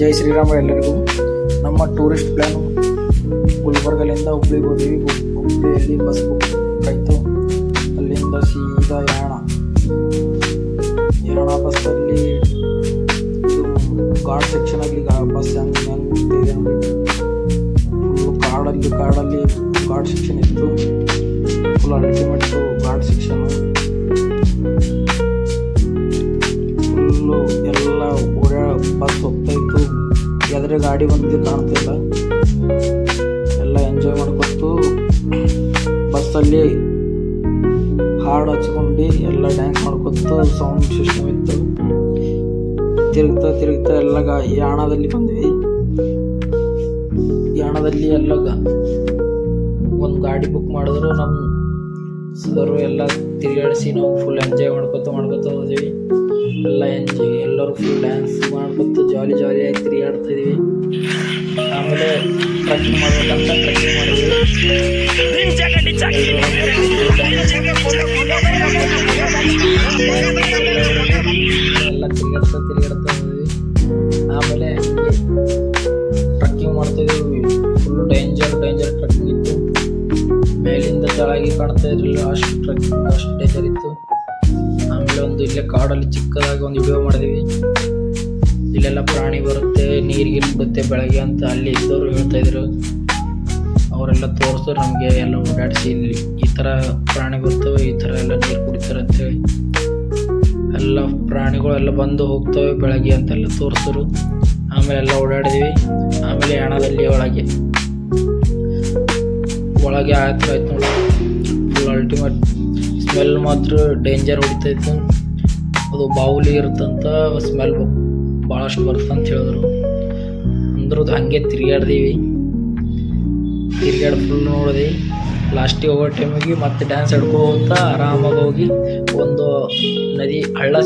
ಜೈ ಶ್ರೀರಾಮ ಎಲ್ಲರಿಗೂ. ನಮ್ಮ tourist plan ಗುಲ್ಬರ್ಗಲಿಂದ ಹುಬ್ಳಿಗೆ ಹೋದ್ವಿ ಹುಬ್ಳಿಯಲ್ಲಿ ಬಸ್ ಬುಕ್ ಆಯಿತು. ಅಲ್ಲಿಂದ ಸೀದಾ ಯಾಣ. ಯಾಣ ಬಸ್ಸಲ್ಲಿ ಇದು ಸೆಕ್ಷನ್ ಸೆಕ್ಷನಲ್ಲಿ ಬಸ್ ಹೋಗ್ತಿದೆ ನೋಡಿ. ಕಾಡಲ್ಲಿ ಕಾಡಲ್ಲಿ ಗಾಡ್ ಸೆಕ್ಷನ್ ಇತ್ತು. ಫುಲ್ ಅಲ್ಟಿಮೇಟ್ ಘಾಟ್ ಸೆಕ್ಷನು ಎದುರು ಗಾಡಿ ಬಂದಿದ್ದು ಕಾಣ್ತಿಲ್ಲ. ಎಲ್ಲ ಎಂಜಾಯ್ ಮಾಡ್ಕೊತು ಬಸ್ಸಲ್ಲಿ ಹಾಡು ಹಚ್ಕೊಂಡು ಎಲ್ಲ ಡ್ಯಾನ್ಸ್ ಮಾಡ್ಕೊತು ಸೌಂಡ್ ಸಿಸ್ಟಮ್ ಇತ್ತು. ತಿರುಗ್ತಾ ತಿರುಗ್ತಾ ಎಲ್ಲ ಗಾ ಯಾಣದಲ್ಲಿ ಬಂದ್ವಿ. ಯಾಣದಲ್ಲಿ ಎಲ್ಲ ಒಂದು ಗಾಡಿ ಬುಕ್ ಮಾಡಿದ್ರು ನಮ್ಮ ಸರ್ ಎಲ್ಲ ತಿರುಗಾಡಿಸಿ ನಾವು ಫುಲ್ ಎಂಜಾಯ್ ಮಾಡ್ಕೊತ ಮಾಡ್ಕೊತ ಹೋದ್ವಿ. ಎಲ್ಲ ಎಂಜಾಯ್ ಎಲ್ಲರೂ ಫುಲ್ ಡ್ಯಾನ್ಸ್ ಮಾಡ್ಕೊತ ಜಾಲಿ ಜಾಲಿಯಾಗಿ ತಿರುಗಾಡ್ತಾ ಇದೀವಿ. ಆಮೇಲೆ ಟ್ರಕ್ಕಿಂಗ್ ಮಾಡ್ಬೇಕಂತ ಟ್ರಕ್ಕಿಂಗ್ ಮಾಡಿದ್ವಿ. ಎಲ್ಲ ತಿರುಗಾಡ್ತಾ ತಿರುಗಾಡ್ತಾ ಆಮೇಲೆ ಟ್ರಕ್ಕಿಂಗ್ ಮಾಡ್ತಾ ಇದೀವಿ. ಫುಲ್ ಡೇಂಜರ್ ಡೇಂಜರ್ ಟ್ರಕ್ಕಿಂಗ್ ಇತ್ತು. ಮೇಲಿಂದ ಕೆಳಗೆ ಕಾಣ್ತಾ ಇರಲಿಲ್ಲ, ಅಷ್ಟು ಟ್ರಕ್ಕಿಂಗ್ ಅಷ್ಟು ಡೇಂಜರ್ ಇತ್ತು. ಒಂದು ಇಲ್ಲೇ ಕಾಡಲ್ಲಿ ಚಿಕ್ಕದಾಗಿ ಒಂದು ವಿಡಿಯೋ ಮಾಡಿದೀವಿ. ಇಲ್ಲೆಲ್ಲ ಪ್ರಾಣಿ ಬರುತ್ತೆ, ನೀರಿಗೆ ಬಿಡುತ್ತೆ ಬೆಳಗ್ಗೆ ಅಂತ ಅಲ್ಲಿ ಇದ್ದವರು ಹೇಳ್ತಾ ಇದ್ರು. ಅವರೆಲ್ಲ ತೋರಿಸಿದ್ರು ನಮಗೆ ಎಲ್ಲ ಓಡಾಡಿಸಿ ಈ ಥರ ಪ್ರಾಣಿ ಬರ್ತವೆ, ಈ ಥರ ಎಲ್ಲ ನೀರು ಕುಡಿತಾರೆ ಅಂತೇಳಿ ಎಲ್ಲ ಪ್ರಾಣಿಗಳೆಲ್ಲ ಬಂದು ಹೋಗ್ತವೆ ಬೆಳಗ್ಗೆ ಅಂತೆಲ್ಲ ತೋರಿಸಿದ್ರು. ಆಮೇಲೆ ಎಲ್ಲ ಓಡಾಡಿದ್ವಿ. ಆಮೇಲೆ ಹಣದಲ್ಲಿ ಒಳಗೆ. ಒಳಗೆ ಆಯ್ತು ಆಯ್ತು ನೋಡಿ. ಫುಲ್ ಅಲ್ಟಿಮೇಟ್ ಸ್ಮೆಲ್ ಮಾತ್ರ ಡೇಂಜರ್ ಹೊಡಿತೈತೆ. ಅದು ಬಾವುಲಿ ಇರುತ್ತಂತ ಸ್ಮೆಲ್ ಭಾಳಷ್ಟು ಬರ್ತಂತ ಹೇಳಿದ್ರು. ಅಂದ್ರೂ ಅದು ಹಾಗೆ ತಿರ್ಗಾಡ್ದೀವಿ ತಿರ್ಗಾಡಿ ಫುಲ್ ನೋಡಿದೆ. ಲಾಸ್ಟಿಗೆ ಹೋಗೋ ಟೈಮಿಗೆ ಮತ್ತೆ ಡ್ಯಾನ್ಸ್ ಆಡ್ಕೋತ ಆರಾಮಾಗಿ ಹೋಗಿ ಒಂದು ನದಿ ಹಳ್ಳ